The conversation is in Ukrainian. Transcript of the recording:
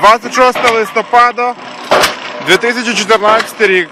26 листопада 2014 рік.